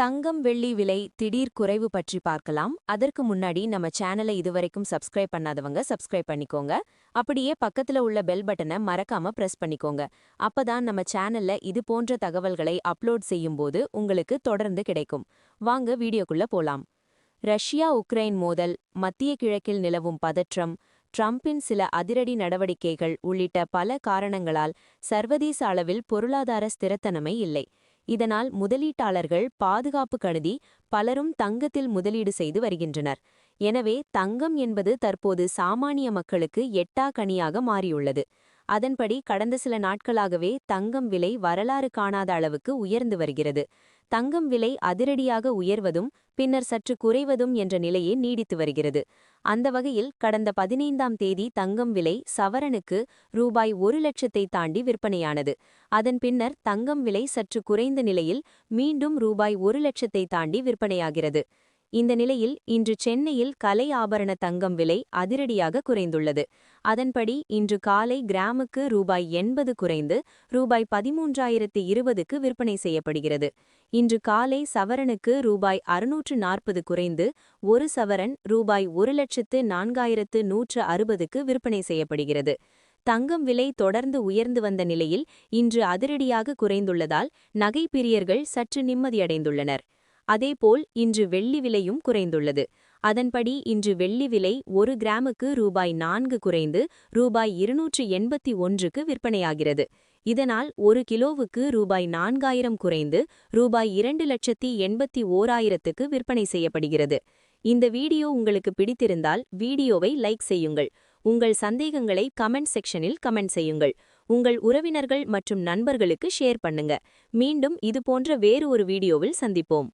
தங்கம் வெள்ளி விலை திடீர் குறைவு பற்றி பார்க்கலாம். அதற்கு முன்னாடி நம்ம சேனலை இதுவரைக்கும் சப்ஸ்கிரைப் பண்ணாதவங்க சப்ஸ்கிரைப் பண்ணிக்கோங்க. அப்படியே பக்கத்துல உள்ள பெல் பட்டனை மறக்காம பிரஸ் பண்ணிக்கோங்க. அப்பதான் நம்ம சேனல்ல இது போன்ற தகவல்களை அப்லோட் செய்யும்போது உங்களுக்கு தொடர்ந்து கிடைக்கும். வாங்க வீடியோக்குள்ள போலாம். ரஷ்யா உக்ரைன் மோதல் மத்திய கிழக்கில் நிலவும் பதற்றம் ட்ரம்பின் சில அதிரடி நடவடிக்கைகள் உள்ளிட்ட பல காரணங்களால் சர்வதேச அளவில் பொருளாதார ஸ்திரத்தனமை இல்லை. இதனால் முதலீட்டாளர்கள் பாதுகாப்பு கருதி பலரும் தங்கத்தில் முதலீடு செய்து வருகின்றனர். எனவே தங்கம் என்பது தற்போது சாமானிய மக்களுக்கு எட்டா கனியாக மாறியுள்ளது. அதன்படி கடந்த சில நாட்களாகவே தங்கம் விலை வரலாறு காணாத அளவுக்கு உயர்ந்து வருகிறது. தங்கம் விலை அதிரடியாக உயர்வதும் பின்னர் சற்று குறைவதும் என்ற நிலையே நீடித்து வருகிறது. அந்த வகையில் கடந்த பதினைந்தாம் தேதி தங்கம் விலை சவரனுக்கு ரூபாய் ஒரு லட்சத்தை தாண்டி விற்பனையானது. அதன் பின்னர் தங்கம் விலை சற்று குறைந்த நிலையில் மீண்டும் ரூபாய் ஒரு லட்சத்தை தாண்டி விற்பனையாகிறது. இந்த நிலையில் இன்று சென்னையில் கலை ஆபரண தங்கம் விலை அதிரடியாக குறைந்துள்ளது. அதன்படி இன்று காலை கிராமுக்கு ரூபாய் எண்பது குறைந்து ரூபாய் பதிமூன்றாயிரத்து இருபதுக்கு விற்பனை செய்யப்படுகிறது. இன்று காலை சவரனுக்கு ரூபாய் அறுநூற்று நாற்பது குறைந்து ஒரு சவரன் ரூபாய் ஒரு லட்சத்து நான்காயிரத்து நூற்று அறுபதுக்கு விற்பனை செய்யப்படுகிறது. தங்கம் விலை தொடர்ந்து உயர்ந்து வந்த நிலையில் இன்று அதிரடியாக குறைந்துள்ளதால் நகைப்பிரியர்கள் சற்று நிம்மதியடைந்துள்ளனர். அதேபோல் இன்று வெள்ளி விலையும் குறைந்துள்ளது. அதன்படி இன்று வெள்ளி விலை ஒரு கிராமுக்கு ரூபாய் நான்கு குறைந்து ரூபாய் இருநூற்று எண்பத்தி ஒன்றுக்கு விற்பனையாகிறது. இதனால் ஒரு கிலோவுக்கு ரூபாய் நான்காயிரம் குறைந்து ரூபாய் இரண்டு லட்சத்தி எண்பத்தி ஓராயிரத்துக்கு விற்பனை செய்யப்படுகிறது. இந்த வீடியோ உங்களுக்கு பிடித்திருந்தால் வீடியோவை லைக் செய்யுங்கள். உங்கள் சந்தேகங்களை கமெண்ட் செக்ஷனில் கமெண்ட் செய்யுங்கள். உங்கள் உறவினர்கள் மற்றும் நண்பர்களுக்கு ஷேர் பண்ணுங்க. மீண்டும் இதுபோன்ற வேறு ஒரு வீடியோவில் சந்திப்போம்.